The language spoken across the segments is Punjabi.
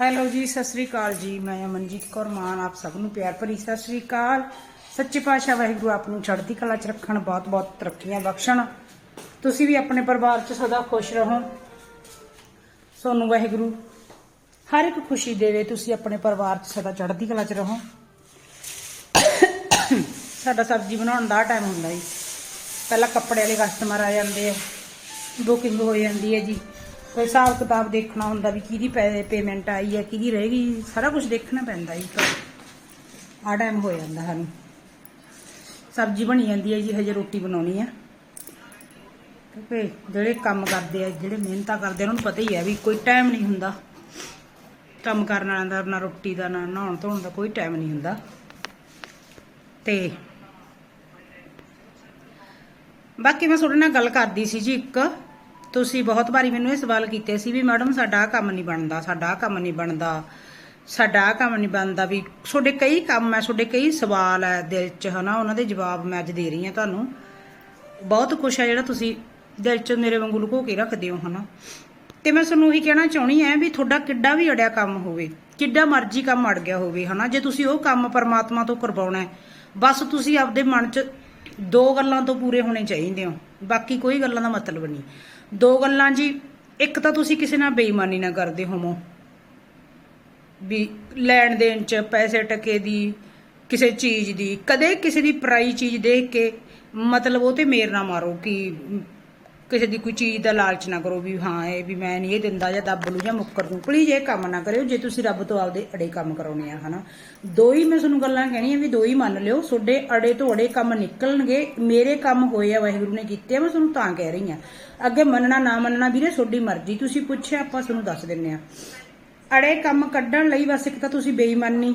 ਹੈਲੋ ਜੀ, ਸਤਿ ਸ੍ਰੀ ਅਕਾਲ ਜੀ। ਮੈਂ ਅਮਨਜੀਤ ਕੌਰ ਮਾਨ, ਆਪ ਸਭ ਨੂੰ ਪਿਆਰ ਭਰੀ ਸਤਿ ਸ੍ਰੀ ਅਕਾਲ। ਸੱਚੇ ਪਾਤਸ਼ਾਹ ਵਾਹਿਗੁਰੂ ਆਪ ਨੂੰ ਚੜ੍ਹਦੀ ਕਲਾ 'ਚ ਰੱਖਣ ਬਹੁਤ ਬਹੁਤ ਤਰੱਕੀਆਂ ਬਖਸ਼ਣ। ਤੁਸੀਂ ਵੀ ਆਪਣੇ ਪਰਿਵਾਰ 'ਚ ਸਦਾ ਖੁਸ਼ ਰਹੋ। ਸੋਨੂੰ ਵਾਹਿਗੁਰੂ, ਹਰ ਇੱਕ ਖੁਸ਼ੀ ਦੇਵੇ, ਤੁਸੀਂ ਆਪਣੇ ਪਰਿਵਾਰ 'ਚ ਸਦਾ ਚੜ੍ਹਦੀ ਕਲਾ 'ਚ ਰਹੋ। ਸਾਡਾ ਸਬਜ਼ੀ ਬਣਾਉਣ ਦਾ ਟਾਈਮ ਹੁੰਦਾ ਜੀ। ਪਹਿਲਾਂ ਕੱਪੜੇ ਵਾਲੇ ਕਸਟਮਰ ਆ ਜਾਂਦੇ ਆ। ਬੁਕਿੰਗ ਹੋ ਜਾਂਦੀ ਹੈ ਜੀ। ਹਿਸਾਬ ਕਿਤਾਬ ਦੇਖਣਾ ਹੁੰਦਾ ਵੀ ਕਿਹਦੀ ਪੇਮੈਂਟ ਆਈ ਹੈ, ਕਿਹਦੀ ਰਹੇਗੀ ਸਾਰਾ ਕੁਝ ਦੇਖਣਾ ਪੈਂਦਾ ਜੀ। ਆ ਟਾਈਮ ਹੋ ਜਾਂਦਾ ਸਾਨੂੰ। ਸਬਜ਼ੀ ਬਣੀ ਜਾਂਦੀ ਹੈ ਜੀ, ਹਜੇ ਰੋਟੀ ਬਣਾਉਣੀ ਹੈ ਕਿਉਂਕਿ ਜਿਹੜੇ ਕੰਮ ਕਰਦੇ ਆ, ਜਿਹੜੇ ਮਿਹਨਤਾਂ ਕਰਦੇ ਆ, ਉਹਨਾਂ ਨੂੰ ਪਤਾ ਹੀ ਹੈ ਵੀ ਕੋਈ ਟਾਈਮ ਨਹੀਂ ਹੁੰਦਾ। ਕੰਮ ਕਰਨ ਵਾਲਿਆਂ ਦਾ, ਨਾ ਰੋਟੀ ਦਾ, ਨਾ ਨਹਾਉਣ ਧੋਣ ਦਾ ਕੋਈ ਟਾਈਮ ਨਹੀਂ ਹੁੰਦਾ। ਤੇ ਬਾਕੀ ਮੈਂ ਤੁਹਾਡੇ ਨਾਲ ਗੱਲ ਕਰਦੀ ਸੀ ਜੀ ਇੱਕ। ਤੁਸੀਂ ਬਹੁਤ ਵਾਰੀ ਮੈਨੂੰ ਇਹ ਸਵਾਲ ਕੀਤੇ ਸੀ ਵੀ ਮੈਡਮ, ਸਾਡਾ ਆਹ ਕੰਮ ਨਹੀਂ ਬਣਦਾ, ਸਾਡਾ ਆਹ ਕੰਮ ਨਹੀਂ ਬਣਦਾ, ਸਾਡਾ ਆਹ ਕੰਮ ਨਹੀਂ ਬਣਦਾ ਵੀ ਤੁਹਾਡੇ ਕਈ ਕੰਮ ਹੈ, ਤੁਹਾਡੇ ਕਈ ਸਵਾਲ ਹੈ ਦਿਲ 'ਚ, ਹਨਾ? ਉਹਨਾਂ ਦੇ ਜਵਾਬ ਮੈਂ ਅੱਜ ਦੇ ਰਹੀ ਹਾਂ ਤੁਹਾਨੂੰ। ਬਹੁਤ ਕੁਛ ਹੈ ਜਿਹੜਾ ਤੁਸੀਂ ਦਿਲ 'ਚ ਮੇਰੇ ਵਾਂਗੂ ਲੁਕੋ ਕੇ ਰੱਖਦੇ ਹੋ, ਹਨਾ? ਤੇ ਮੈਂ ਤੁਹਾਨੂੰ ਉਹੀ ਕਹਿਣਾ ਚਾਹਣੀ ਹੈ ਵੀ ਤੁਹਾਡਾ ਕਿੱਡਾ ਵੀ ਅੜਿਆ ਕੰਮ ਹੋਵੇ, ਕਿੱਡਾ ਮਰਜ਼ੀ ਕੰਮ ਅੜ ਗਿਆ ਹੋਵੇ, ਹਨਾ? ਜੇ ਤੁਸੀਂ ਉਹ ਕੰਮ ਪਰਮਾਤਮਾ ਤੋਂ ਕਰਵਾਉਣਾ ਹੈ, ਬਸ ਤੁਸੀਂ ਆਪਦੇ ਮਨ 'ਚ ਦੋ ਗੱਲਾਂ ਤੋਂ ਪੂਰੇ ਹੋਣੇ ਚਾਹੀਦੇ ਹੋ। ਬਾਕੀ ਕੋਈ ਗੱਲਾਂ ਦਾ ਮਤਲਬ ਨਹੀਂ। ਦੋ ਗੱਲਾਂ ਜੀ। ਇੱਕ ਤਾਂ ਤੁਸੀਂ ਕਿਸੇ ਨਾਲ ਬੇਈਮਾਨੀ ਨਾ ਕਰਦੇ ਹੋਵੋ। ਵੀ ਲੈਣ ਦੇਣ ਚ ਪੈਸੇ ਟਕੇ ਦੀ, ਕਿਸੇ ਚੀਜ਼ ਦੀ। ਕਦੇ ਕਿਸੇ ਦੀ ਪਰਾਈ ਚੀਜ਼ ਦੇਖ ਕੇ ਮਤਲਬ ਉਹ ਤੇ ਮੇਰ ਨਾ ਮਾਰੋ ਕਿ ਕਿਸੇ ਦੀ ਕੋਈ ਚੀਜ਼ ਦਾ ਲਾਲਚ ਨਾ ਕਰੋ ਵੀ ਹਾਂ, ਇਹ ਵੀ ਮੈਂ ਨਹੀਂ ਇਹ ਦਿੰਦਾ ਜਾਂ ਦੱਬ ਲੂ ਜਾਂ ਮੁੱਕਰ ਨੂੰ। ਪਲੀਜ਼ ਇਹ ਕੰਮ ਨਾ ਕਰਿਓ, ਜੇ ਤੁਸੀਂ ਰੱਬ ਤੋਂ ਆਪਦੇ ਅੜੇ ਕੰਮ ਕਰਾਉਣੇ ਆ, ਹਨਾ। ਦੋ ਹੀ ਮੈਂ ਤੁਹਾਨੂੰ ਗੱਲਾਂ ਕਹਿਣੀਆਂ ਵੀ ਦੋ ਹੀ ਮੰਨ ਲਿਓ, ਤੁਹਾਡੇ ਅੜੇ ਤੋਂ ਅੜੇ ਕੰਮ ਨਿਕਲਣਗੇ, ਮੇਰੇ ਕੰਮ ਹੋਏ ਆ, ਵਾਹਿਗੁਰੂ ਨੇ ਕੀਤੇ ਆ, ਮੈਂ ਤੁਹਾਨੂੰ ਤਾਂ ਕਹਿ ਰਹੀ ਆ। ਅੱਗੇ ਮੰਨਣਾ, ਨਾ ਮੰਨਣਾ ਵੀਰੇ, ਤੁਹਾਡੀ ਮਰਜ਼ੀ, ਤੁਸੀਂ ਪੁੱਛਿਆ, ਆਪਾਂ ਤੁਹਾਨੂੰ ਦੱਸ ਦਿੰਨੇ ਆ। ਅੜੇ ਕੰਮ ਕੱਢਣ ਲਈ ਬਸ ਇੱਕ ਤਾਂ ਤੁਸੀਂ ਬੇਈਮਾਨੀ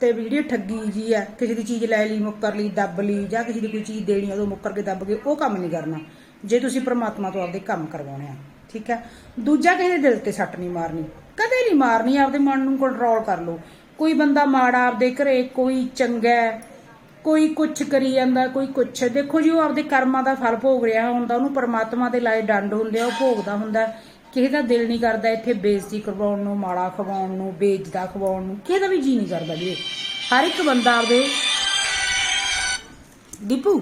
ਤੇ ਵੀ ਜਿਹੜੀ ਠੱਗੀ ਜੀ ਆ, ਕਿਸੇ ਦੀ ਚੀਜ਼ ਲੈ ਲਈ, ਮੁੱਕਰ ਲਈ, ਦੱਬ ਲਈ ਜਾਂ ਕਿਸੇ ਦੀ ਕੋਈ ਚੀਜ਼ ਦੇਣੀ ਉਦੋਂ ਮੁੱਕਰ ਕੇ ਦੱਬ ਕੇ ਉਹ ਕੰਮ ਨਹੀਂ ਕਰਨਾ। ਜੇ ਤੁਸੀਂ ਪ੍ਰਮਾਤਮਾ ਤੋਂ ਆਪਦੇ ਕੰਮ ਕਰਵਾਉਣੇ ਆ, ਠੀਕ ਹੈ? ਦੂਜਾ ਕਿਸੇ ਦੇ ਦਿਲ ਤੇ ਸੱਟ ਨਹੀਂ ਮਾਰਨੀ, ਕਦੇ ਨਹੀਂ ਮਾਰਨੀ, ਆਪਦੇ ਮਨ ਨੂੰ ਕੰਟਰੋਲ ਕਰ ਲਓ। ਕੋਈ ਬੰਦਾ ਮਾੜਾ ਆਪਦੇ ਘਰੇ, ਕੋਈ ਚੰਗਾ, ਕੋਈ ਕੁਛ ਕਰੀ ਜਾਂਦਾ, ਕੋਈ ਕੁਛ। ਦੇਖੋ ਜੀ, ਉਹ ਆਪਦੇ ਕਰਮਾਂ ਦਾ ਫਲ ਭੋਗ ਰਿਹਾ ਹੁੰਦਾ, ਉਹਨੂੰ ਪਰਮਾਤਮਾ ਦੇ ਲਾਏ ਡੰਡ ਹੁੰਦੇ ਆ, ਉਹ ਭੋਗਦਾ ਹੁੰਦਾ। ਕਿਸੇ ਦਾ ਦਿਲ ਨਹੀਂ ਕਰਦਾ ਇੱਥੇ ਬੇਇੱਜ਼ਤੀ ਕਰਵਾਉਣ ਨੂੰ, ਮਾੜਾ ਖਵਾਉਣ ਨੂੰ, ਬੇਇੱਜ਼ਤਾ ਖਵਾਉਣ ਨੂੰ। ਕਿਸੇ ਦਾ ਵੀ ਜੀ ਨਹੀਂ ਕਰਦਾ ਵੀਰੇ ਹਰ ਇੱਕ ਬੰਦਾ ਆਪਦੇ ਦੀਪੂ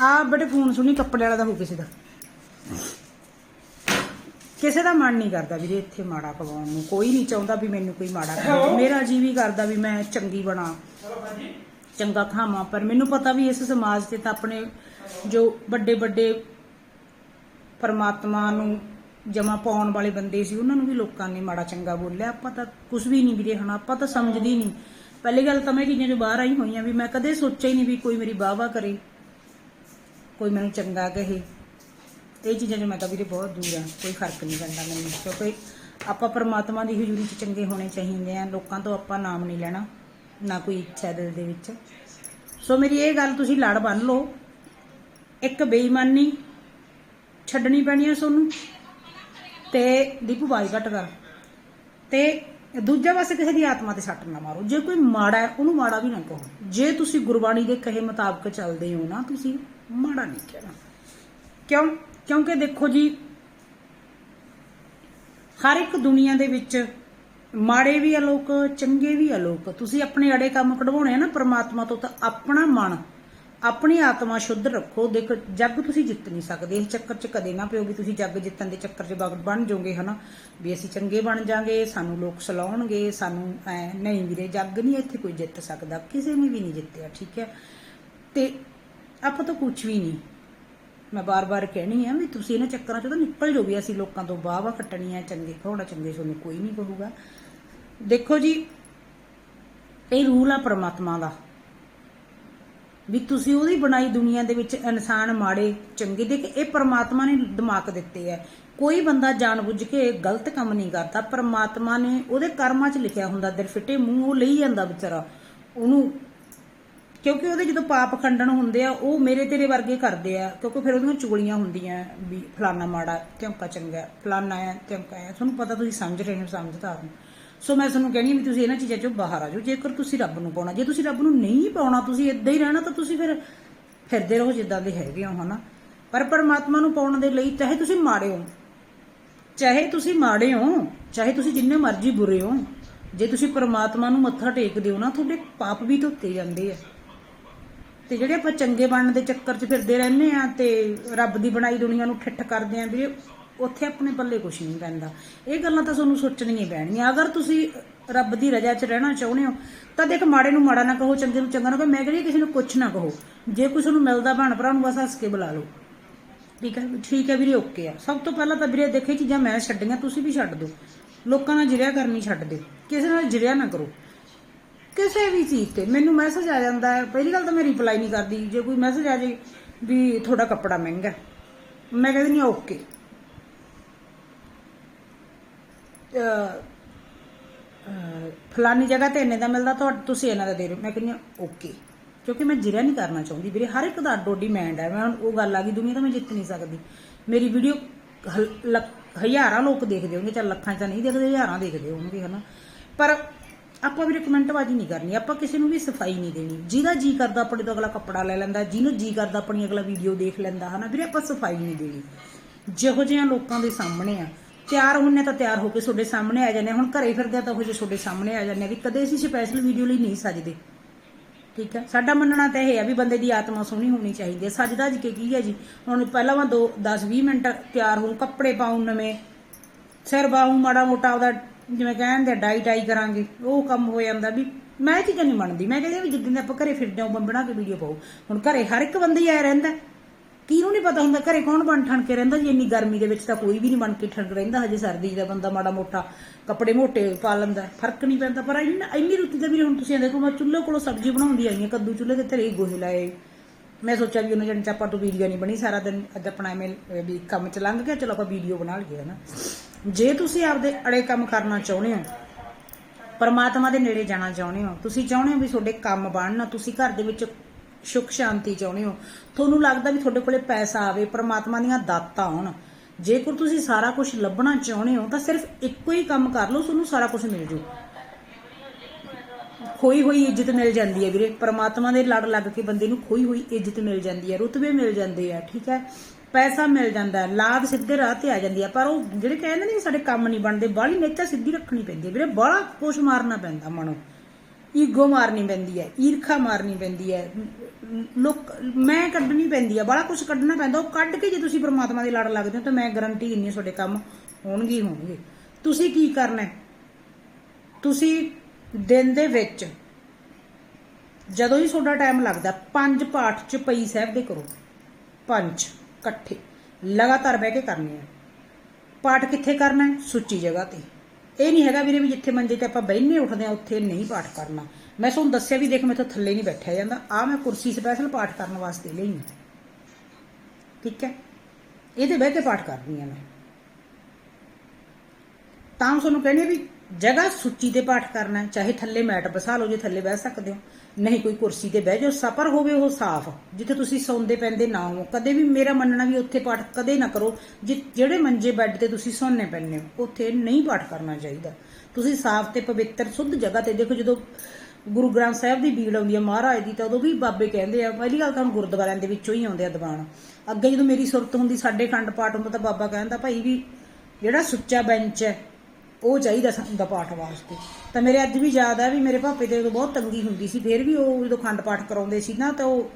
ਆ ਬੜੇ ਫੋਨ ਸੁਣੀ ਕੱਪੜੇ ਵਾਲਾ ਦਾ ਹੋ ਕਿਸੇ ਦਾ। ਕਿਸੇ ਦਾ ਮਨ ਨਹੀਂ ਕਰਦਾ ਵੀਰੇ ਇੱਥੇ ਮਾੜਾ ਖਵਾਉਣ ਨੂੰ। ਕੋਈ ਨਹੀਂ ਚਾਹੁੰਦਾ ਵੀ ਮੈਨੂੰ ਕੋਈ ਮਾੜਾ ਖਵਾਵੇ ਮੇਰਾ ਜੀ ਵੀ ਕਰਦਾ ਵੀ ਮੈਂ ਚੰਗੀ ਬਣਾ। ਚੰਗਾ ਖਾਵਾਂ ਪਰ। ਮੈਨੂੰ ਪਤਾ ਵੀ ਇਸ ਸਮਾਜ ਤੇ ਤਾਂ ਆਪਣੇ ਜੋ ਵੱਡੇ ਵੱਡੇ ਪਰਮਾਤਮਾ ਨੂੰ ਜਮਾ ਪਾਉਣ ਵਾਲੇ ਬੰਦੇ ਸੀ ਉਹਨਾਂ ਨੂੰ ਵੀ ਲੋਕਾਂ ਨੇ ਮਾੜਾ ਚੰਗਾ ਬੋਲਿਆ। ਆਪਾਂ ਤਾਂ ਕੁਝ ਵੀ ਨਹੀਂ ਵੀਰੇ ਹੁਣ ਆਪਾਂ ਤਾਂ ਸਮਝਦੀ ਨਹੀਂ। ਪਹਿਲੀ ਗੱਲ ਤਾਂ ਮੈਂ ਚੀਜ਼ਾਂ ਚੋਂ ਬਾਹਰ ਆਈ ਹੋਈਆਂ ਵੀ ਮੈਂ ਕਦੇ ਸੋਚਿਆ ਹੀ ਨਹੀਂ ਵੀ ਕੋਈ ਮੇਰੀ ਵਾਹ-ਵਾਹ ਕਰੇ। ਕੋਈ ਮੈਨੂੰ ਚੰਗਾ ਕਹੇ, ਇਹ ਚੀਜ਼ਾਂ 'ਚ ਮੈਂ ਤਾਂ ਵੀਰੇ ਬਹੁਤ ਦੂਰ ਆ, ਕੋਈ ਫ਼ਰਕ ਨਹੀਂ ਪੈਂਦਾ ਮੈਨੂੰ, ਕਿਉਂਕਿ ਆਪਾਂ ਪਰਮਾਤਮਾ ਦੀ ਹਜ਼ੂਰੀ 'ਚ ਚੰਗੇ ਹੋਣੇ ਚਾਹੀਦੇ ਆ, ਲੋਕਾਂ ਤੋਂ ਆਪਾਂ ਨਾਮ ਨਹੀਂ ਲੈਣਾ, ਨਾ ਕੋਈ ਇੱਛਾ ਦਿਲ ਦੇ ਵਿੱਚ। ਸੋ ਮੇਰੀ ਇਹ ਗੱਲ ਤੁਸੀਂ ਲੜ ਬੰਨ ਲਓ, ਇੱਕ ਬੇਈਮਾਨੀ ਛੱਡਣੀ ਪੈਣੀ ਹੈ ਤੁਹਾਨੂੰ ਤੇ ਦੀਪੂ ਬਾਈ ਘਟ ਕਰ, ਤੇ ਦੂਜਾ ਪਾਸੇ ਕਿਸੇ ਦੀ ਆਤਮਾ ਤੇ ਸੱਟ ਨਾ ਮਾਰੋ, ਜੇ ਕੋਈ ਮਾੜਾ ਹੈ, ਉਹਨੂੰ ਮਾੜਾ ਵੀ ਨਾ ਕਹੋ। ਜੇ ਤੁਸੀਂ ਗੁਰਬਾਣੀ ਦੇ ਕਹੇ ਮੁਤਾਬਕ ਚੱਲਦੇ ਹੋ ਨਾ ਤੁਸੀਂ ਮਾੜਾ ਨਹੀਂ ਕਹਿਣਾ। ਕਿਉਂ? ਕਿਉਂਕਿ ਦੇਖੋ ਜੀ, ਹਰ ਇੱਕ ਦੁਨੀਆ ਦੇ ਵਿੱਚ ਮਾੜੇ ਵੀ ਆ ਲੋਕ, ਚੰਗੇ ਵੀ ਆ ਲੋਕ। ਤੁਸੀਂ ਆਪਣੇ ਅੜੇ ਕੰਮ ਕਢਵਾਉਣੇ ਆ ਨਾ ਪ੍ਰਮਾਤਮਾ ਤੋਂ, ਤਾਂ ਆਪਣਾ ਮਨ, ਆਪਣੀ ਆਤਮਾ ਸ਼ੁੱਧ ਰੱਖੋ। ਦੇਖੋ, ਜੱਗ ਤੁਸੀਂ ਜਿੱਤ ਨਹੀਂ ਸਕਦੇ। ਇਸ ਚੱਕਰ 'ਚ ਕਦੇ ਨਾ ਪਿਓ ਵੀ ਤੁਸੀਂ ਜੱਗ ਜਿੱਤਣ ਦੇ ਚੱਕਰ 'ਚ ਬਗ- ਬਣ ਜਾਓਗੇ, ਹਨਾ? ਵੀ ਅਸੀਂ ਚੰਗੇ ਬਣ ਜਾਾਂਗੇ, ਸਾਨੂੰ ਲੋਕ ਸਲਾਉਣਗੇ, ਸਾਨੂੰ ਐ, ਨਹੀਂ ਵੀਰੇ, ਜੱਗ ਨਹੀਂ ਇੱਥੇ ਕੋਈ ਜਿੱਤ ਸਕਦਾ। ਕਿਸੇ ਨੇ ਵੀ ਨਹੀਂ ਜਿੱਤਿਆ, ਠੀਕ ਹੈ? ਤੇ ਆਪਾਂ ਤਾਂ ਕੁਝ ਵੀ ਨਹੀਂ। ਮੈਂ ਬਾਰ-ਬਾਰ ਕਹਿਣੀ ਆ ਵੀ ਤੁਸੀਂ ਇਹਨਾਂ ਚੱਕਰਾਂ ਚੋਂ ਤਾਂ ਨਿਕਲ ਜਾਓ ਵੀ ਅਸੀਂ ਲੋਕਾਂ ਤੋਂ ਬਾਵਾ ਕੱਟਣੀ ਚੰਗੇ ਖੋੜਾ ਚੰਗੇ ਤੁਹਾਨੂੰ ਕੋਈ ਨਹੀਂ ਕਹੂਗਾ। ਦੇਖੋ ਜੀ, ਇਹ ਰੂਲ ਆ ਪ੍ਰਮਾਤਮਾ ਦਾ। ਵੀ ਤੁਸੀਂ ਉਹਦੀ ਬਣਾਈ ਦੁਨੀਆ ਦੇ ਵਿੱਚ ਇਨਸਾਨ ਮਾੜੇ, ਚੰਗੇ, ਦੇਖ ਇਹ ਪ੍ਰਮਾਤਮਾ ਨੇ ਦਿਮਾਗ ਦਿੱਤੇ ਆ। ਕੋਈ ਬੰਦਾ ਜਾਣਬੁੱਝ ਕੇ ਗਲਤ ਕੰਮ ਨਹੀਂ ਕਰਦਾ, ਪ੍ਰਮਾਤਮਾ ਨੇ ਉਹਦੇ ਕਰਮਾਂ 'ਚ ਲਿਖਿਆ ਹੁੰਦਾ, ਦਿਲ ਫਿੱਟੇ ਮੂੰਹ ਉਹ ਲਈ ਜਾਂਦਾ ਵਿਚਾਰਾ। ਉਹਨੂੰ ਕਿਉਂਕਿ ਉਹਦੇ ਜਦੋਂ ਪਾਪ ਖੰਡਨ ਹੁੰਦੇ ਆ, ਉਹ ਮੇਰੇ ਤੇਰੇ ਵਰਗੇ ਕਰਦੇ ਆ, ਕਿਉਂਕਿ ਫਿਰ ਉਹਦੀਆਂ ਚੁਗਲੀਆਂ ਹੁੰਦੀਆਂ ਵੀ ਫਲਾਨਾ ਮਾੜਾ ਧਮਕਾ ਚੰਗਾ, ਫਲਾਨਾ ਹੈ ਧਮਕਾ ਹੈ ਤੁਹਾਨੂੰ ਪਤਾ ਤੁਸੀਂ ਸਮਝ ਰਹੇ ਹੋ ਸਮਝਦਾਰ ਹੋ। ਸੋ ਮੈਂ ਤੁਹਾਨੂੰ ਕਹਿੰਦੀ ਵੀ ਤੁਸੀਂ ਇਹਨਾਂ ਚੀਜ਼ਾਂ ਚੋਂ ਬਾਹਰ ਆ ਜਾਓ। ਜੇਕਰ ਤੁਸੀਂ ਰੱਬ ਨੂੰ ਪਾਉਣਾ, ਜੇ ਤੁਸੀਂ ਰੱਬ ਨੂੰ ਨਹੀਂ ਪਾਉਣਾ, ਤੁਸੀਂ ਇਦਾਂ ਹੀ ਰਹਿਣਾ, ਤਾਂ ਤੁਸੀਂ ਫਿਰ ਫਿਰਦੇ ਰਹੋ ਜਿੱਦਾਂ ਦੇ ਹੈਗੇ ਹੋ ਹਨਾ? ਪਰ ਪਰਮਾਤਮਾ ਨੂੰ ਪਾਉਣ ਦੇ ਲਈ ਚਾਹੇ ਤੁਸੀਂ ਮਾੜੇ ਹੋ, ਚਾਹੇ ਤੁਸੀਂ ਮਾੜੇ ਹੋ, ਚਾਹੇ ਤੁਸੀਂ ਜਿੰਨੇ ਮਰਜ਼ੀ ਬੁਰੇ ਹੋ, ਜੇ ਤੁਸੀਂ ਪ੍ਰਮਾਤਮਾ ਨੂੰ ਮੱਥਾ ਟੇਕਦੇ ਹੋ ਨਾ, ਤੁਹਾਡੇ ਪਾਪ ਵੀ ਧੋਤੇ ਜਾਂਦੇ ਆ। ਤੇ ਜਿਹੜੇ ਆਪਾਂ ਚੰਗੇ ਬਣਨ ਦੇ ਚੱਕਰ 'ਚ ਫਿਰਦੇ ਰਹਿੰਦੇ ਆ ਤੇ ਰੱਬ ਦੀ ਬਣਾਈ ਦੁਨੀਆ ਨੂੰ ਠਿੱਠ ਕਰਦੇ ਆ ਵੀਰੇ, ਉੱਥੇ ਆਪਣੇ ਪੱਲੇ ਕੁਝ ਨਹੀਂ ਪੈਂਦਾ। ਇਹ ਗੱਲਾਂ ਤਾਂ ਤੁਹਾਨੂੰ ਸੋਚਣੀਆਂ ਪੈਣਗੀਆਂ। ਅਗਰ ਤੁਸੀਂ ਰੱਬ ਦੀ ਰਜ਼ਾ 'ਚ ਰਹਿਣਾ ਚਾਹੁੰਦੇ ਹੋ, ਤਾਂ ਦੇਖ ਮਾੜੇ ਨੂੰ ਮਾੜਾ ਨਾ ਕਹੋ, ਚੰਗੇ ਨੂੰ ਚੰਗਾ ਨਾ ਕਹੋ, ਮੈਂ ਕਹਿੰਦੀ ਕਿਸੇ ਨੂੰ ਕੁਝ ਨਾ ਕਹੋ। ਜੇ ਕੁਛ ਨੂੰ ਮਿਲਦਾ ਭੈਣ ਭਰਾ ਨੂੰ ਬਸ ਹੱਸ ਕੇ ਬੁਲਾ ਲਓ। ਠੀਕ ਹੈ ਠੀਕ ਹੈ ਵੀਰੇ, ਓਕੇ ਆ। ਸਭ ਤੋਂ ਪਹਿਲਾਂ ਤਾਂ ਵੀਰੇ ਦੇਖੇ ਚੀਜ਼ਾਂ ਮੈਂ ਛੱਡੀਆਂ, ਤੁਸੀਂ ਵੀ ਛੱਡ ਦਿਓ। ਲੋਕਾਂ ਨਾਲ ਜਿਰਿਆ ਕਰਨੀ ਛੱਡ ਦਿਓ। ਕਿਸੇ ਨਾਲ ਜਿਰਿਆ ਨਾ ਕਰੋ। ਕਿਸੇ ਵੀ ਚੀਜ਼ ਤੇ। ਮੈਨੂੰ ਮੈਸੇਜ ਆ ਜਾਂਦਾ ਹੈ ਪਹਿਲੀ ਗੱਲ ਤਾਂ ਮੈਂ ਰਿਪਲਾਈ ਨਹੀਂ ਕਰਦੀ। ਜੇ ਕੋਈ ਮੈਸੇਜ ਆ ਜੇ ਵੀ ਤੁਹਾਡਾ ਕੱਪੜਾ ਮਹਿੰਗਾ ਹੈ, ਮੈਂ ਕਹਿੰਦੀ ਨਹੀਂ ਓਕੇ। ਫਲਾਨੀ ਜਗ੍ਹਾ ਤੇ ਇੰਨੇ ਦਾ ਮਿਲਦਾ ਤਾਂ ਤੁਸੀਂ ਇਹਨਾਂ ਦਾ ਦੇ ਰਹੇ ਹੋ। ਮੈਂ ਕਹਿੰਦੀ ਹਾਂ ਓਕੇ। ਕਿਉਂਕਿ ਮੈਂ ਜਿਰਿਆ ਨਹੀਂ ਕਰਨਾ ਚਾਹੁੰਦੀ। ਵੀਰੇ ਹਰ ਇੱਕ ਦਾ ਅੱਡੋ ਡਿਮਾਂਡ ਹੈ। ਮੈਂ ਹੁਣ ਉਹ ਗੱਲ ਆ ਗਈ ਦੁਨੀਆ ਤਾਂ ਮੈਂ ਜਿੱਤ ਨਹੀਂ ਸਕਦੀ। ਮੇਰੀ ਵੀਡੀਓ ਹਜ਼ਾਰਾਂ ਲੋਕ ਦੇਖਦੇ ਹੋਣਗੇ ਚੱਲ ਲੱਖਾਂ 'ਚ ਨਹੀਂ ਦੇਖਦੇ ਹਜ਼ਾਰਾਂ ਦੇਖਦੇ ਹੋਣਗੇ ਹਨਾ? ਪਰ ਆਪਾਂ ਵੀ ਕਮੈਂਟਬਾਜ਼ੀ ਨਹੀਂ ਕਰਨੀ, ਆਪਾਂ ਕਿਸੇ ਨੂੰ ਵੀ ਸਫ਼ਾਈ ਨਹੀਂ ਦੇਣੀ। ਜਿਹਦਾ ਜੀ ਕਰਦਾ ਆਪਣੇ ਤੋਂ ਅਗਲਾ ਕੱਪੜਾ ਲੈ ਲੈਂਦਾ, ਜਿਹਨੂੰ ਜੀ ਕਰਦਾ ਆਪਣੀ ਅਗਲਾ ਵੀਡੀਓ ਦੇਖ ਲੈਂਦਾ, ਹਨਾ? ਵੀਰੇ ਆਪਾਂ ਸਫ਼ਾਈ ਨਹੀਂ ਦੇਣੀ। ਜਿਹੋ ਜਿਹਾ ਲੋਕਾਂ ਦੇ ਸਾਹਮਣੇ ਆ, ਤਿਆਰ ਹੁੰਨੇ ਤਾਂ ਤਿਆਰ ਹੋ ਕੇ ਤੁਹਾਡੇ ਸਾਹਮਣੇ ਆ ਜਾਂਦੇ ਆ। ਹੁਣ ਘਰੇ ਫਿਰਦੇ ਆ ਤਾਂ ਉਹ ਜਿਹੇ ਤੁਹਾਡੇ ਸਾਹਮਣੇ ਆ ਜਾਂਦੇ ਆ ਵੀ ਕਦੇ ਅਸੀਂ ਸਪੈਸ਼ਲ ਵੀਡੀਓ ਲਈ ਨਹੀਂ ਸਜਦੇ। ਠੀਕ ਹੈ ਸਾਡਾ ਮੰਨਣਾ ਤਾਂ ਇਹ ਹੈ ਵੀ ਬੰਦੇ ਦੀ ਆਤਮਾ ਸੋਹਣੀ ਹੋਣੀ ਚਾਹੀਦੀ ਹੈ ਸਜਦਾ ਜੀ ਕੀ ਹੈ ਜੀ? ਹੁਣ ਪਹਿਲਾਂ ਮੈਂ 2 10 20 ਮਿੰਟ ਤਿਆਰ ਹੋਊ ਕੱਪੜੇ ਪਾਉਂ ਨਵੇਂ, ਸਿਰ ਬਾਹੂ ਮਾੜਾ ਮੋਟਾ ਉਹਦਾ ਜਿਵੇਂ ਕਹਿੰਦੇ ਡਾਈ ਡਾਈ ਕਰਾਂਗੇ, ਉਹ ਕੰਮ ਹੋ ਜਾਂਦਾ ਵੀ ਮੈਂ ਇਹ ਚੀਜ਼ਾਂ ਨਹੀਂ ਮੰਨਦੀ। ਮੈਂ ਕਹਿੰਦੀ ਵੀ ਜਿੱਦਾਂ ਆਪਾਂ ਘਰੇ ਫਿਰਦੇ ਹਾਂ, ਉਹ ਬਣਾ ਕੇ ਵੀਡੀਓ ਪਾਓ। ਹੁਣ ਘਰੇ ਹਰ ਇੱਕ ਬੰਦਾ ਹੀ ਆਇਆ ਰਹਿੰਦਾ ਕਿਹਨੂੰ ਨਹੀਂ ਪਤਾ ਹੁੰਦਾ ਘਰੇ ਕੌਣ ਬਣ ਠਣ ਕੇ ਰਹਿੰਦਾ, ਜੀ ਇੰਨੀ ਗਰਮੀ ਦੇ ਵਿੱਚ ਤਾਂ ਕੋਈ ਵੀ ਨਹੀਂ ਬਣ ਕੇ ਠੰਡ ਰਹਿੰਦਾ, ਹਜੇ ਸਰਦੀ ਦਾ ਬੰਦਾ ਮਾੜਾ ਮੋਟਾ ਕੱਪੜੇ ਮੋਟੇ ਪਾ ਲੈਂਦਾ, ਫ਼ਰਕ ਨਹੀਂ ਪੈਂਦਾ। ਪਰ ਇੰਨਾ ਇੰਨੀ ਰੁੱਤੀ ਦਾ ਵੀ ਹੁਣ ਤੁਸੀਂ ਦੇਖੋ, ਮੈਂ ਚੁੱਲ੍ਹੇ ਕੋਲੋਂ ਸਬਜ਼ੀ ਬਣਾਉਂਦੀ ਆਈ ਹਾਂ, ਕੱਦੂ ਚੁੱਲ੍ਹੇ ਦੇ ਧਰੇ ਗੋਹੇ ਲਾਏ। ਮੈਂ ਸੋਚਿਆ ਵੀ ਉਹਨਾਂ ਜਣ ਚ ਆਪਾਂ ਤੋਂ ਵੀਡੀਓ ਨਹੀਂ ਬਣੀ, ਸਾਰਾ ਦਿਨ ਅੱਜ ਆਪਣਾ ਐਵੇਂ ਵੀ ਕੰਮ ਚ ਲੰਘ ਗਿਆ, ਚਲੋ ਆਪਾਂ ਵੀਡੀਓ ਬਣਾ ਲਈਏ, ਹਨਾ। ਜੇ ਤੁਸੀਂ ਆਪਦੇ ਅੜੇ ਕੰਮ ਕਰਨਾ ਚਾਹੁੰਦੇ ਹੋ, ਪਰਮਾਤਮਾ ਦੇ ਨੇੜੇ ਜਾਣਾ ਚਾਹੁੰਦੇ ਹੋ, ਤੁਸੀਂ ਚਾਹੁੰਦੇ ਹੋ ਵੀ ਤੁਹਾਡੇ ਕੰਮ ਬਣਨ ਤੁਸੀਂ ਘਰ ਦੇ ਵਿੱਚ ਸੁਖ ਸ਼ਾਂਤੀ ਚਾਹੁੰਦੇ ਹੋ, ਤੁਹਾਨੂੰ ਲੱਗਦਾ ਵੀ ਤੁਹਾਡੇ ਕੋਲੇ ਪੈਸਾ ਆਵੇ, ਪਰਮਾਤਮਾ ਦੀਆਂ ਦਾਤਾਂ ਆਉਣ ਜੇਕਰ ਤੁਸੀਂ ਸਾਰਾ ਕੁਝ ਲੱਭਣਾ ਚਾਹੁੰਦੇ ਹੋ, ਤਾਂ ਸਿਰਫ ਇੱਕੋ ਹੀ ਕੰਮ ਕਰ ਲਓ, ਤੁਹਾਨੂੰ ਸਾਰਾ ਕੁਝ ਮਿਲ ਜੂ। ਖੋਈ ਹੋਈ ਇੱਜ਼ਤ ਮਿਲ ਜਾਂਦੀ ਹੈ ਵੀਰੇ। ਪਰਮਾਤਮਾ ਦੇ ਲੜ ਲੱਗ ਕੇ ਬੰਦੇ ਨੂੰ ਖੋਈ ਹੋਈ ਇੱਜ਼ਤ ਮਿਲ ਜਾਂਦੀ ਹੈ, ਰੁਤਬੇ ਮਿਲ ਜਾਂਦੇ ਆ, ਠੀਕ ਹੈ? ਪੈਸਾ ਮਿਲ ਜਾਂਦਾ ਲਾਭ ਸਿੱਧੇ ਰਾਹ ਤੇ ਆ ਜਾਂਦੀ ਹੈ ਪਰ ਉਹ ਜਿਹੜੇ ਕਹਿੰਦੇ ਨੇ ਸਾਡੇ ਕੰਮ ਨਹੀਂ ਬਣਦੇ, ਬਾਹਲੀ ਨੇਚਾ ਸਿੱਧੀ ਰੱਖਣੀ ਪੈਂਦੀ ਹੈ। ਵੀਰੇ ਬਾਹਲਾ ਕੁਛ ਮਾਰਨਾ ਪੈਂਦਾ ਮਨੋਂ। ਈਗੋ ਮਾਰਨੀ ਪੈਂਦੀ ਹੈ, ਈਰਖਾ ਮਾਰਨੀ ਪੈਂਦੀ ਹੈ। ਲੋਕ, ਮੈਂ ਕੱਢਣੀ ਪੈਂਦੀ ਹੈ ਬੜਾ ਕੁਝ ਕੱਢਣਾ ਪੈਂਦਾ, ਉਹ ਕੱਢ ਕੇ ਜੇ ਤੁਸੀਂ ਪ੍ਰਮਾਤਮਾ ਦੇ ਲੜ ਲੱਗਦੇ ਹੋ ਤਾਂ ਮੈਂ ਗਰੰਟੀ ਦਿੰਦੀ ਹਾਂ ਤੁਹਾਡੇ ਕੰਮ ਹੋਣਗੇ ਹੀ ਹੋਣਗੇ। ਤੁਸੀਂ ਕੀ ਕਰਨਾ ਤੁਸੀਂ ਦਿਨ ਦੇ ਵਿੱਚ ਜਦੋਂ ਹੀ ਤੁਹਾਡਾ ਟਾਈਮ ਲੱਗਦਾ, ਪੰਜ ਪਾਠ ਚ ਸਾਹਿਬ ਦੇ ਕਰੋ। ਪੰਜ ਇਕੱਠੇ। ਲਗਾਤਾਰ ਬਹਿ ਕੇ ਕਰਨੇ ਆ। ਪਾਠ ਕਿੱਥੇ ਕਰਨਾ ਹੈ? ਸੁੱਚੀ ਜਗ੍ਹਾ ਤੇ। ਇਹ ਨਹੀਂ ਹੈਗਾ ਵੀਰੇ ਵੀ ਜਿੱਥੇ ਮੰਜੇ ਤੇ ਆਪਾਂ ਬਹਿਨੇ ਉੱਠਦੇ ਆ ਉੱਥੇ ਨਹੀਂ ਪਾਠ ਕਰਨਾ। ਮੈਂ ਤੁਹਾਨੂੰ ਦੱਸਿਆ ਵੀ ਦੇਖ ਮੈਂ ਮੈਥੋਂ ਥੱਲੇ ਨਹੀਂ ਬੈਠਿਆ ਜਾਂਦਾ। ਆ ਮੈਂ ਕੁਰਸੀ ਸਪੈਸ਼ਲ ਪਾਠ ਕਰਨ ਵਾਸਤੇ ਲਈ ਹੈ ਠੀਕ ਹੈ? ਇਹਦੇ ਬਹਿ ਕੇ ਪਾਠ ਕਰਨੀ ਆ ਮੈਂ। ਤਾਂ ਤੁਹਾਨੂੰ ਕਹਿੰਦੇ ਵੀ ਜਗ੍ਹਾ ਸੁੱਚੀ ਤੇ ਪਾਠ ਕਰਨਾ ਚਾਹੇ ਥੱਲੇ ਮੈਟ ਬਸਾ ਲਓ, ਜੇ ਥੱਲੇ ਬਹਿ ਸਕਦੇ ਹੋ। ਨਹੀਂ, ਕੋਈ ਕੁਰਸੀ ਤੇ ਬਹਿ ਜਾਓ, ਸਫਰ ਹੋਵੇ ਉਹ ਸਾਫ਼। ਜਿੱਥੇ ਤੁਸੀਂ ਸੌਂਦੇ ਪੈਂਦੇ ਨਾ ਹੋ। ਕਦੇ ਵੀ ਮੇਰਾ ਮੰਨਣਾ ਵੀ ਉੱਥੇ ਪਾਠ ਕਦੇ ਨਾ ਕਰੋ। ਜਿ- ਜਿਹੜੇ ਮੰਜੇ ਬੈੱਡ ਤੇ ਤੁਸੀਂ ਸੌਂਨੇ ਪੈਂਦੇ ਹੋ, ਉੱਥੇ ਨਹੀਂ ਪਾਠ ਕਰਨਾ ਚਾਹੀਦਾ। ਤੁਸੀਂ ਸਾਫ਼ ਤੇ ਪਵਿੱਤਰ, ਸੁੱਧ ਜਗ੍ਹਾ ਤੇ ਦੇਖੋ, ਜਦੋਂ ਗੁਰੂ ਗ੍ਰੰਥ ਸਾਹਿਬ ਦੀ ਬੀੜ ਆਉਂਦੀ ਹੈ ਮਹਾਰਾਜ ਦੀ, ਤਾਂ ਉਦੋਂ ਵੀ ਬਾਬੇ ਕਹਿੰਦੇ ਆ, ਪਹਿਲੀ ਗੱਲ ਤਾਂ ਹੁਣ ਗੁਰਦੁਆਰਿਆਂ ਦੇ ਵਿੱਚੋਂ ਹੀ ਆਉਂਦੇ ਆ ਦੀਵਾਨ। ਅੱਗੇ ਜਦੋਂ ਮੇਰੀ ਸੁਰਤ ਹੁੰਦੀ, ਸਾਡੇ ਖੰਡ ਪਾਠ ਹੁੰਦਾ, ਤਾਂ ਬਾਬਾ ਕਹਿੰਦਾ, ਭਾਈ ਵੀ ਜਿਹੜਾ ਸੁੱਚਾ ਬੈਂਚ ਹੈ ਉਹ ਚਾਹੀਦਾ ਸਾਨੂੰ ਦਾ ਪਾਠ ਵਾਸਤੇ। ਤਾਂ ਮੇਰੇ ਅੱਜ ਵੀ ਯਾਦ ਆ ਵੀ ਮੇਰੇ ਭਾਪੇ ਤੇ ਉਦੋਂ ਬਹੁਤ ਤੰਗੀ ਹੁੰਦੀ ਸੀ, ਫਿਰ ਵੀ ਉਹ ਜਦੋਂ ਖੰਡ ਪਾਠ ਕਰਾਉਂਦੇ ਸੀ ਨਾ, ਤਾਂ ਉਹ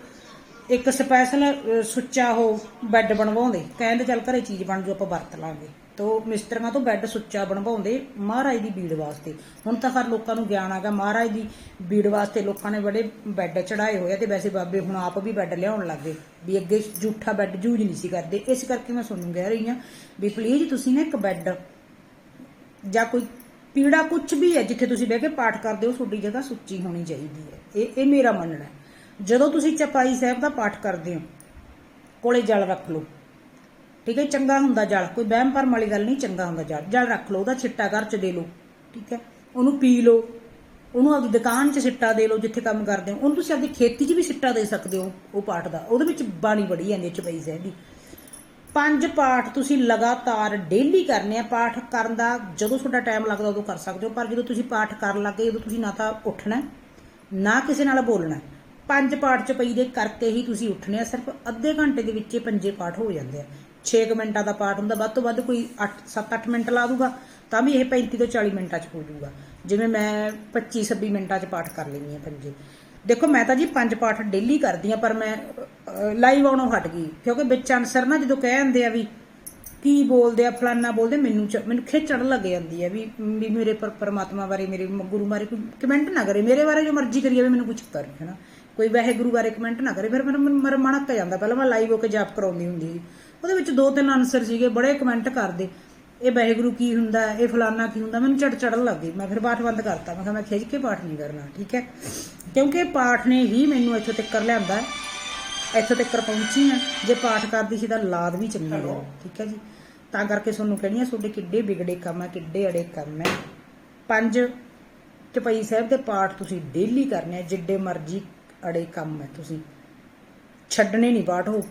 ਇੱਕ ਸਪੈਸ਼ਲ ਸੁੱਚਾ ਉਹ ਬੈੱਡ ਬਣਵਾਉਂਦੇ। ਕਹਿੰਦੇ ਚੱਲ ਘਰੇ ਚੀਜ਼ ਬਣ ਜੂ, ਆਪਾਂ ਵਰਤ ਲਾਂਗੇ। ਤੋ ਮਿਸਤਰੀਆਂ ਤੋਂ ਬੈੱਡ ਸੁੱਚਾ ਬਣਵਾਉਂਦੇ ਮਹਾਰਾਜ ਦੀ ਬੀੜ ਵਾਸਤੇ। ਹੁਣ ਤਾਂ ਹਰ ਲੋਕਾਂ ਨੂੰ ਗਿਆਨ ਆ ਗਿਆ, ਮਹਾਰਾਜ ਦੀ ਬੀੜ ਵਾਸਤੇ ਲੋਕਾਂ ਨੇ ਬੜੇ ਬੈੱਡ ਚੜਾਏ ਹੋਏ ਆ ਤੇ ਵੈਸੇ ਬਾਬੇ ਹੁਣ ਆਪ ਵੀ ਬੈੱਡ ਲਿਆਉਣ ਲੱਗੇ। ਵੀ ਅੱਗੇ ਝੂਠਾ ਬੈੱਡ ਯੂਜ਼ ਨਹੀਂ ਸੀ ਕਰਦੇ। ਇਸ ਕਰਕੇ ਮੈਂ ਤੁਹਾਨੂੰ ਕਹਿ ਰਹੀ ਹਾਂ ਵੀ ਪਲੀਜ਼ ਤੁਸੀਂ ਨਾ ਇੱਕ ਬੈੱਡ ਜਾਂ ਕੋਈ ਪੀੜਾ ਕੁਝ ਵੀ ਹੈ ਜਿੱਥੇ ਤੁਸੀਂ ਬਹਿ ਕੇ ਪਾਠ ਕਰਦੇ ਹੋ, ਤੁਹਾਡੀ ਜਗ੍ਹਾ ਸੁੱਚੀ ਹੋਣੀ ਚਾਹੀਦੀ ਹੈ। ਇਹ ਇਹ ਮੇਰਾ ਮੰਨਣਾ ਹੈ। ਜਦੋਂ ਤੁਸੀਂ ਚਪਾਈ ਸਾਹਿਬ ਦਾ ਪਾਠ ਕਰਦੇ ਹੋ, ਕੋਲੇ ਜਲ ਰੱਖ ਲਓ। ਠੀਕ ਹੈ, ਚੰਗਾ ਹੁੰਦਾ ਜਲ। ਕੋਈ ਵਹਿਮ ਭਰਮ ਵਾਲੀ ਗੱਲ ਨਹੀਂ, ਚੰਗਾ ਹੁੰਦਾ ਜਲ। ਜਲ ਰੱਖ ਲਓ, ਉਹਦਾ ਛਿੱਟਾ ਘਰ ਚ ਦੇ ਲਓ। ਠੀਕ ਹੈ, ਉਹਨੂੰ ਪੀ ਲਓ। ਉਹਨੂੰ ਆਪਦੀ ਦੁਕਾਨ 'ਚ ਸਿੱਟਾ ਦੇ ਲਓ, ਜਿੱਥੇ ਕੰਮ ਕਰਦੇ ਹੋ। ਉਹਨੂੰ ਤੁਸੀਂ ਆਪਦੀ ਖੇਤੀ 'ਚ ਵੀ ਸਿੱਟਾ ਦੇ ਸਕਦੇ ਹੋ, ਉਹ ਪਾਠ ਦਾ। ਉਹਦੇ ਵਿੱਚ ਬਾਣੀ ਬੜੀ ਜਾਂਦੀ ਹੈ ਚਪਾਈ ਸਾਹਿਬ ਦੀ। ਪੰਜ ਪਾਠ ਤੁਸੀਂ ਲਗਾਤਾਰ ਡੇਲੀ ਕਰਨੇ ਆ, ਪਾਠ ਕਰਨ ਦਾ ਜਦੋਂ ਤੁਹਾਡਾ ਟਾਈਮ ਲੱਗਦਾ ਉਦੋਂ ਕਰ ਸਕਦੇ ਹੋ, ਪਰ ਜਦੋਂ ਤੁਸੀਂ ਪਾਠ ਕਰਨ ਲੱਗੇ ਉਦੋਂ ਤੁਸੀਂ ਨਾ ਤਾਂ ਉੱਠਣਾ, ਨਾ ਕਿਸੇ ਨਾਲ ਬੋਲਣਾ। ਪੰਜ ਪਾਠ ਚ ਪਈ ਦੇ ਕਰਕੇ ਹੀ ਤੁਸੀਂ ਉੱਠਣੇ ਆ, ਸਿਰਫ ਅੱਧੇ ਘੰਟੇ ਦੇ ਵਿੱਚ ਇਹ ਪੰਜੇ ਪਾਠ ਹੋ ਜਾਂਦੇ ਆ। 6 ਮਿੰਟਾਂ ਦਾ ਪਾਠ ਹੁੰਦਾ, ਵੱਧ ਤੋਂ ਵੱਧ ਕੋਈ 8 7-8 ਮਿੰਟ ਲਾ ਦੂਗਾ, ਤਾਂ ਵੀ ਇਹ 35 ਤੋਂ 40 ਮਿੰਟਾਂ 'ਚ ਹੋ ਜਾਊਗਾ। ਜਿਵੇਂ ਮੈਂ 25-26 ਮਿੰਟਾਂ 'ਚ ਪਾਠ ਕਰ ਲੈਂਦੀ ਹਾਂ ਪੰਜੇ। ਦੇਖੋ, ਮੈਂ ਤਾਂ ਜੀ ਪੰਜ ਪਾਠ ਡੇਲੀ ਕਰਦੀ ਆ ਪਰ ਮੈਂ ਲਾਈਵ ਆਉਣੋਂ ਹਟ ਗਈ। ਕਿਉਂਕਿ ਵਿੱਚ ਅਨਸਰ ਨਾ ਜਦੋਂ ਕਹਿ ਜਾਂਦੇ ਆ ਵੀ ਕੀ ਬੋਲਦੇ ਆ, ਫਲਾਨਾ ਬੋਲਦੇ, ਮੈਨੂੰ ਮੈਨੂੰ ਖਿੱਚ ਲੱਗ ਜਾਂਦੀ ਹੈ ਵੀ ਵੀ ਮੇਰੇ ਪਰ, ਪਰਮਾਤਮਾ ਬਾਰੇ, ਮੇਰੇ ਗੁਰੂ ਬਾਰੇ ਕੋਈ ਕਮੈਂਟ ਨਾ ਕਰੇ। ਮੇਰੇ ਬਾਰੇ ਜੋ ਮਰਜ਼ੀ ਕਰੀ ਜਾਵੇ ਮੈਨੂੰ ਕੁਝ ਕਰੇ ਹੈ ਨਾ ਕੋਈ ਵੈਸੇ ਗੁਰੂ ਬਾਰੇ ਕਮੈਂਟ ਨਾ ਕਰੇ, ਫਿਰ ਮੇਰਾ ਮੇਰਾ ਮਨ ਅੱਕ ਜਾਂਦਾ। ਪਹਿਲਾਂ ਮੈਂ ਲਾਈਵ ਹੋ ਕੇ ਜਾਪ ਕਰਾਉਂਦੀ ਹੁੰਦੀ ਸੀ। ਉਹਦੇ ਵਿੱਚ ਦੋ ਤਿੰਨ ਆਨਸਰ ਸੀਗੇ, ਬੜੇ ਕਮੈਂਟ ਕਰਦੇ। ਇਹ ਵਾਹਿਗੁਰੂ ਕੀ ਹੁੰਦਾ ਇਹ ਫਲਾਨਾ ਕੀ ਹੁੰਦਾ ਮੈਨੂੰ ਚੜ ਚੜਨ ਲੱਗ ਗਈ। ਮੈਂ ਫਿਰ ਪਾਠ ਬੰਦ ਕਰਤਾ। ਮੈਂ ਕਿਹਾ ਮੈਂ ਖਿੱਚ ਕੇ ਪਾਠ ਨਹੀਂ ਕਰਨਾ ਠੀਕ ਹੈ? ਕਿਉਂਕਿ ਪਾਠ ਨੇ ਹੀ ਮੈਨੂੰ ਇੱਥੋਂ ਤੱਕ ਲਿਆਂਦਾ। ਇੱਥੋਂ ਤੱਕ ਪਹੁੰਚੀ ਆ। ਜੇ ਪਾਠ ਕਰਦੀ ਸੀ ਤਾਂ ਲਾਦ ਵੀ ਚੰਗੀ ਰਹੀ ਠੀਕ ਹੈ ਜੀ? ਤਾਂ ਕਰਕੇ ਤੁਹਾਨੂੰ ਕਹਿਣੀ ਆ ਤੁਹਾਡੇ ਕਿੱਡੇ ਵਿਗੜੇ ਕੰਮ ਆ ਕਿੱਡੇ ਅੜੇ ਕੰਮ ਹੈ ਪੰਜ ਚਪਈ ਸਾਹਿਬ ਦੇ ਪਾਠ ਤੁਸੀਂ ਡੇਲੀ ਕਰਨੇ ਆ ਜਿੱਡੇ ਮਰਜ਼ੀ ਅੜੇ ਕੰਮ ਹੈ ਤੁਸੀਂ। ਛੱਡਣੇ ਨਹੀਂ ਪਾਠ ਉਹ।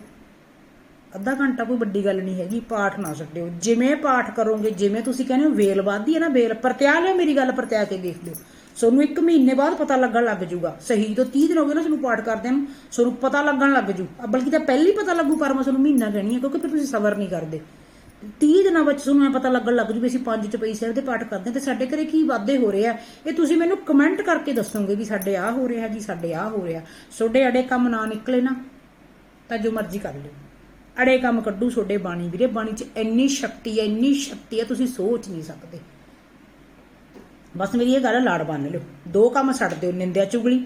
ਅੱਧਾ ਘੰਟਾ ਕੋਈ ਵੱਡੀ ਗੱਲ ਨਹੀਂ ਹੈਗੀ, ਪਾਠ ਨਾ ਛੱਡਿਓ। ਜਿਵੇਂ ਪਾਠ ਕਰੋਗੇ, ਜਿਵੇਂ ਤੁਸੀਂ ਕਹਿੰਦੇ ਹੋ, ਵੇਲ ਵੱਧਦੀ ਹੈ ਨਾ, ਵੇਲ ਪਰਤਿਆ ਲਿਓ, ਮੇਰੀ ਗੱਲ ਪਰਤਿਆ ਕੇ ਦੇਖ ਲਿਓ। ਤੁਹਾਨੂੰ ਇੱਕ ਮਹੀਨੇ ਬਾਅਦ ਪਤਾ ਲੱਗਣ ਲੱਗ ਜਾਊਗਾ ਸਹੀ ਤੋਂ 30 ਦਿਨ ਹੋ ਗਏ ਨਾ ਤੁਹਾਨੂੰ ਪਾਠ ਕਰਦੇ ਨੂੰ ਤੁਹਾਨੂੰ ਪਤਾ ਲੱਗਣ ਲੱਗ ਜੂ। ਬਲਕਿ ਤਾਂ ਪਹਿਲੀ ਪਤਾ ਲੱਗੂ ਕਰਮ ਮੈਂ ਤੁਹਾਨੂੰ ਮਹੀਨਾ ਕਹਿਣੀ ਹੈ, ਕਿਉਂਕਿ ਫਿਰ ਤੁਸੀਂ ਸਬਰ ਨਹੀਂ ਕਰਦੇ। 30 ਦਿਨਾਂ ਵਿੱਚ ਤੁਹਾਨੂੰ ਇਹ ਪਤਾ ਲੱਗਣ ਲੱਗ ਜੂ ਵੀ ਅਸੀਂ ਪੰਜ ਚਪਈ ਸਾਹਿਬ ਦੇ ਪਾਠ ਕਰਦੇ ਹਾਂ, ਤੇ ਸਾਡੇ ਘਰੇ ਕੀ ਵਾਧੇ ਹੋ ਰਹੇ ਆ। ਇਹ ਤੁਸੀਂ ਮੈਨੂੰ ਕਮੈਂਟ ਕਰਕੇ ਦੱਸੋਗੇ ਵੀ ਸਾਡੇ ਆਹ ਹੋ ਰਿਹਾ ਜੀ ਸਾਡੇ ਆਹ ਹੋ ਰਿਹਾ। ਤੁਹਾਡੇ ਅੜੇ ਕੰਮ ਨਾ ਨਿਕਲੇ ਨਾ, ਤਾਂ ਜੋ ਮਰਜ਼ੀ ਕਰ ਲਿਓ। ਅੜੇ ਕੰਮ ਕੱਢੂ ਤੁਹਾਡੇ ਬਾਣੀ ਵੀਰੇ, ਬਾਣੀ 'ਚ ਇੰਨੀ ਸ਼ਕਤੀ ਹੈ, ਇੰਨੀ ਸ਼ਕਤੀ ਹੈ, ਤੁਸੀਂ ਸੋਚ ਨਹੀਂ ਸਕਦੇ। ਬਸ ਮੇਰੀ ਇਹ ਗੱਲ ਲਾੜ ਬੰਨ ਲਿਓ। ਦੋ ਕੰਮ ਛੱਡ ਦਿਓ, ਨਿੰਦਿਆ ਚੁਗਲੀ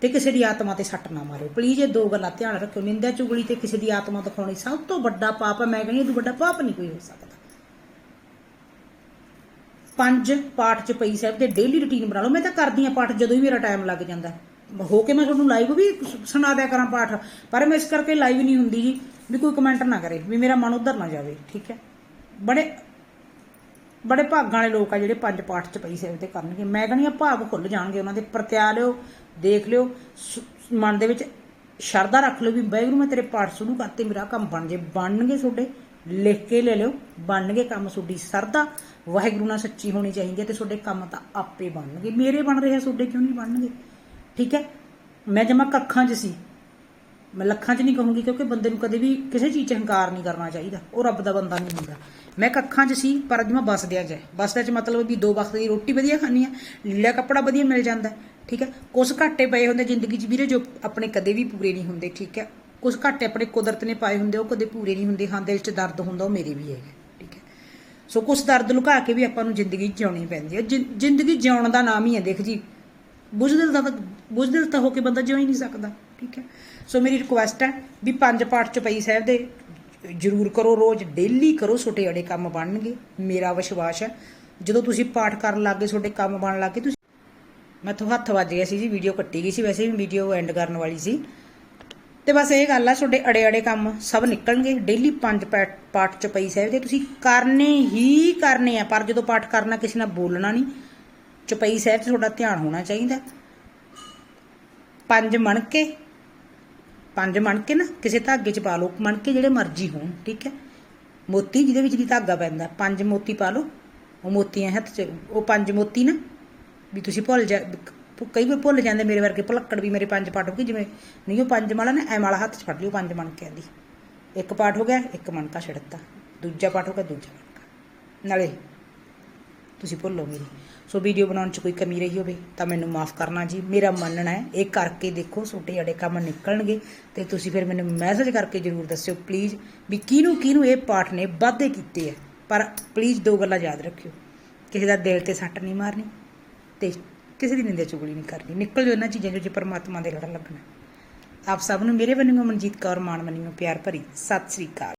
ਤੇ ਕਿਸੇ ਦੀ ਆਤਮਾ ਤੇ ਸੱਟ ਨਾ ਮਾਰਿਓ। ਪਲੀਜ਼ ਇਹ ਦੋ ਗੱਲਾਂ ਧਿਆਨ ਰੱਖਿਓ, ਨਿੰਦਿਆ ਚੁਗਲੀ ਤੇ ਕਿਸੇ ਦੀ ਆਤਮਾ ਦਿਖਾਉਣੀ ਸਭ ਤੋਂ ਵੱਡਾ ਪਾਪ ਹੈ ਮੈਂ ਕਹਿੰਦੀ ਇਹ ਤੋਂ ਵੱਡਾ ਪਾਪ ਨਹੀਂ ਕੋਈ ਹੋ ਸਕਦਾ। ਪੰਜ ਪਾਠ ਚ ਪਈ ਸਾਹਿਬ ਦੇ ਡੇਲੀ ਰੁਟੀਨ ਬਣਾ ਲਓ, ਮੈਂ ਤਾਂ ਕਰਦੀ ਆ ਪਾਠ ਜਦੋਂ ਵੀ ਮੇਰਾ ਟਾਈਮ ਲੱਗ ਜਾਂਦਾ। ਹੋ ਕੇ ਮੈਂ ਤੁਹਾਨੂੰ ਲਾਈਵ ਵੀ ਸੁਣਾ ਦਿਆ ਕਰਾਂ ਪਾਠ, ਪਰ ਮੈਂ ਇਸ ਕਰਕੇ ਲਾਈਵ ਨਹੀਂ ਹੁੰਦੀ ਜੀ, ਵੀ ਕੋਈ ਕਮੈਂਟ ਨਾ ਕਰੇ, ਵੀ ਮੇਰਾ ਮਨ ਉਧਰ ਨਾ ਜਾਵੇ, ਠੀਕ ਹੈ? ਬੜੇ ਬੜੇ ਭਾਗਾਂ ਵਾਲੇ ਲੋਕ ਆ ਜਿਹੜੇ ਪੰਜ ਪਾਠ ਚ ਪਈ ਸਾਹਿਬ ਤੇ ਕਰਨਗੇ। ਮੈਂ ਕਹਿੰਦੀ ਆ, ਭਾਗ ਖੁੱਲ ਜਾਣਗੇ ਉਹਨਾਂ ਦੇ, ਪ੍ਰਤਿਆ ਲਿਓ, ਦੇਖ ਲਿਓ ਮਨ ਦੇ ਵਿੱਚ ਸ਼ਰਧਾ ਰੱਖ ਲਿਓ ਵੀ ਵਾਹਿਗੁਰੂ ਮੈਂ ਤੇਰੇ ਪਾਠ ਸ਼ੁਰੂ ਕਰਤੇ, ਮੇਰਾ ਕੰਮ ਬਣ ਜੇ, ਬਣਨਗੇ ਤੁਹਾਡੇ, ਲਿਖ ਕੇ ਲੈ ਲਿਓ, ਬਣਨਗੇ ਕੰਮ ਤੁਹਾਡੀ ਸਰਦਾ ਵਾਹਿਗੁਰੂ ਨਾਲ ਸੱਚੀ ਹੋਣੀ ਚਾਹੀਦੀ ਹੈ ਤੇ ਤੁਹਾਡੇ ਕੰਮ ਤਾਂ ਆਪੇ ਬਣਨਗੇ। ਮੇਰੇ ਬਣ ਰਹੇ ਆ, ਤੁਹਾਡੇ ਕਿਉਂ ਨਹੀਂ ਬਣਨਗੇ? ਠੀਕ ਹੈ? ਮੈਂ ਜਮਾ ਕੱਖਾਂ 'ਚ ਸੀ। ਮੈਂ ਲੱਖਾਂ 'ਚ ਨਹੀਂ ਕਹੂੰਗੀ ਕਿਉਂਕਿ ਬੰਦੇ ਨੂੰ ਕਦੇ ਵੀ ਕਿਸੇ ਚੀਜ਼ 'ਚ ਹੰਕਾਰ ਨਹੀਂ ਕਰਨਾ ਚਾਹੀਦਾ। ਉਹ ਰੱਬ ਦਾ ਬੰਦਾ ਨਹੀਂ ਹੁੰਦਾ। ਮੈਂ ਕੱਖਾਂ 'ਚ ਸੀ, ਪਰ ਅੱਜ ਮੈਂ ਬਸਦਿਆ ਜਾਏ ਬਸਦਿਆ 'ਚ ਮਤਲਬ ਵੀ ਦੋ ਵਕਤ ਦੀ ਰੋਟੀ ਵਧੀਆ ਖਾਣੀ ਆ ਲੀੜਾ ਕੱਪੜਾ ਵਧੀਆ ਮਿਲ ਜਾਂਦਾ ਠੀਕ ਹੈ? ਕੁਛ ਘਾਟੇ ਪਏ ਹੁੰਦੇ ਜ਼ਿੰਦਗੀ 'ਚ ਵੀਰੇ ਜੋ ਆਪਣੇ ਕਦੇ ਵੀ ਪੂਰੇ ਨਹੀਂ ਹੁੰਦੇ, ਠੀਕ ਹੈ? ਕੁਛ ਘਾਟੇ ਆਪਣੇ ਕੁਦਰਤ ਨੇ ਪਾਏ ਹੁੰਦੇ, ਉਹ ਕਦੇ ਪੂਰੇ ਨਹੀਂ ਹੁੰਦੇ। ਹਾਂ, ਦਿਲ 'ਚ ਦਰਦ ਹੁੰਦਾ, ਉਹ ਮੇਰੇ ਵੀ ਹੈਗਾ, ਠੀਕ ਹੈ? ਸੋ ਕੁਛ ਦਰਦ ਲੁਕਾ ਕੇ ਵੀ ਆਪਾਂ ਨੂੰ ਜ਼ਿੰਦਗੀ ਜਿਉਣੀ ਪੈਂਦੀ ਹੈ। ਜ਼ਿੰ- ਜ਼ਿੰਦਗੀ ਜਿਉਣ ਦਾ ਨਾਮ ਹੀ ਹੈ, ਦੇਖ ਜੀ। ਬੁਝਦਿਲ ਦਾ ਤਾਂ ਬੁਝਦਿਲ ਤਾਂ ਹੋ ਕੇ ਬੰਦਾ ਜਿਉਂ ਹੀ ਨਹੀਂ ਸਕਦਾ, ਠੀਕ ਹੈ? ਸੋ ਮੇਰੀ ਰਿਕੁਐਸਟ ਹੈ ਵੀ ਪੰਜ ਪਾਠ ਚਪਈ ਸਾਹਿਬ ਦੇ, ਜ਼ਰੂਰ ਕਰੋ ਰੋਜ਼ ਡੇਲੀ ਕਰੋ ਛੋਟੇ ਅੜੇ ਕੰਮ ਬਣਨਗੇ, ਮੇਰਾ ਵਿਸ਼ਵਾਸ ਹੈ। ਜਦੋਂ ਤੁਸੀਂ ਪਾਠ ਕਰਨ ਲੱਗੇ ਤੁਹਾਡੇ ਕੰਮ ਬਣਨ ਲੱਗੇ ਤੁਸੀਂ ਮੈਥੋਂ ਹੱਥ ਵੱਜ ਗਿਆ ਸੀ ਜੀ ਵੀਡੀਓ ਕੱਟੀ ਗਈ ਸੀ, ਵੈਸੇ ਵੀ ਵੀਡੀਓ ਐਂਡ ਕਰਨ ਵਾਲੀ ਸੀ। ਤੇ ਬਸ ਇਹ ਗੱਲ ਆ ਤੁਹਾਡੇ ਅੜੇ ਅੜੇ ਕੰਮ ਸਭ ਨਿਕਲਣਗੇ ਡੇਲੀ ਪੰਜ ਪੈ- ਪਾਠ ਚ ਪਈ ਸਾਹਿਬ ਦੇ, ਤੁਸੀਂ ਕਰਨੇ ਹੀ ਕਰਨੇ ਆ, ਪਰ ਜਦੋਂ ਪਾਠ ਕਰਨਾ, ਕਿਸੇ ਨਾਲ ਬੋਲਣਾ ਨਹੀਂ। ਚਪਈ ਸਾਹਿਬ 'ਚ ਤੁਹਾਡਾ ਧਿਆਨ ਹੋਣਾ ਚਾਹੀਦਾ। ਪੰਜ ਮਣਕੇ ਪੰਜ ਮਣਕੇ ਨਾ, ਕਿਸੇ ਧਾਗੇ 'ਚ ਪਾ ਲਓ ਮਣਕੇ ਜਿਹੜੇ ਮਰਜ਼ੀ ਹੋਣ, ਠੀਕ ਹੈ। ਮੋਤੀ ਜਿਹਦੇ ਵਿੱਚ ਦੀ ਧਾਗਾ ਪੈਂਦਾ, ਪੰਜ ਮੋਤੀ ਪਾ ਲਓ। ਉਹ ਮੋਤੀਆਂ ਹੱਥ 'ਚ, ਉਹ ਪੰਜ ਮੋਤੀ ਨਾ, ਵੀ ਤੁਸੀਂ ਭੁੱਲ ਜਾ, ਕਈ ਵਾਰ ਭੁੱਲ ਜਾਂਦੇ ਮੇਰੇ ਵਰਗੇ, ਭੁਲੱਕੜ ਵੀ ਮੇਰੇ ਪੰਜ ਪਾਠ ਹੋ ਗਏ, ਜਿਵੇਂ, ਨਹੀਂ ਉਹ ਪੰਜ ਮਾਲਾ ਨਾ, ਐ ਮਾਲਾ ਹੱਥ 'ਚ ਫੜ ਲਿਓ, ਪੰਜ ਮਣਕਿਆਂ ਦੀ। ਇੱਕ ਪਾਠ ਹੋ ਗਿਆ, ਇੱਕ ਮਣਕਾ ਛਿੜਤਾ ਦੂਜਾ ਪਾਠ ਹੋ ਗਿਆ, ਦੂਜਾ ਮਣਕਾ ਨਾਲੇ ਤੁਸੀਂ ਭੁੱਲੋ ਮੇਰੀ। ਸੋ ਵੀਡੀਓ ਬਣਾਉਣ 'ਚ ਕੋਈ ਕਮੀ ਰਹੀ ਹੋਵੇ ਤਾਂ ਮੈਨੂੰ ਮਾਫ ਕਰਨਾ ਜੀ। ਮੇਰਾ ਮੰਨਣਾ ਹੈ, ਇਹ ਕਰਕੇ ਦੇਖੋ ਛੋਟੇ ਜਿਹੜੇ ਕੰਮ ਨਿਕਲਣਗੇ ਤੇ ਤੁਸੀਂ ਫਿਰ ਮੈਨੂੰ ਮੈਸੇਜ ਕਰਕੇ ਜਰੂਰ ਦੱਸਿਓ ਪਲੀਜ਼ ਵੀ ਕਿਹਨੂੰ ਕਿਹਨੂੰ ਇਹ ਪਾਠ ਨੇ ਵਾਅਦੇ ਕੀਤੇ ਆ। ਪਰ ਪਲੀਜ਼ ਦੋ ਗੱਲਾਂ ਯਾਦ ਰੱਖਿਓ। ਕਿਸੇ ਦਾ ਦਿਲ ਤੇ ਸੱਟ ਨਹੀਂ ਮਾਰਨੀ ਤੇ ਕਿਸੇ ਦੀ ਨਿੰਦਿਆ ਚੁਗਲੀ ਨਹੀਂ ਕਰਨੀ। ਨਿਕਲ ਜੋ ਇਹਨਾਂ ਚੀਜ਼ਾਂ ਜੋ ਪਰਮਾਤਮਾ ਦੇ ਲੜ ਲੱਗਣਾ। ਆਪ ਸਭ ਨੂੰ ਮੇਰੇ ਵੱਲੋਂ ਮਨਜੀਤ ਕੌਰ ਮਾਨ ਮੰਨਿਓ ਪਿਆਰ ਭਰੀ ਸਤਿ ਸ੍ਰੀ ਅਕਾਲ।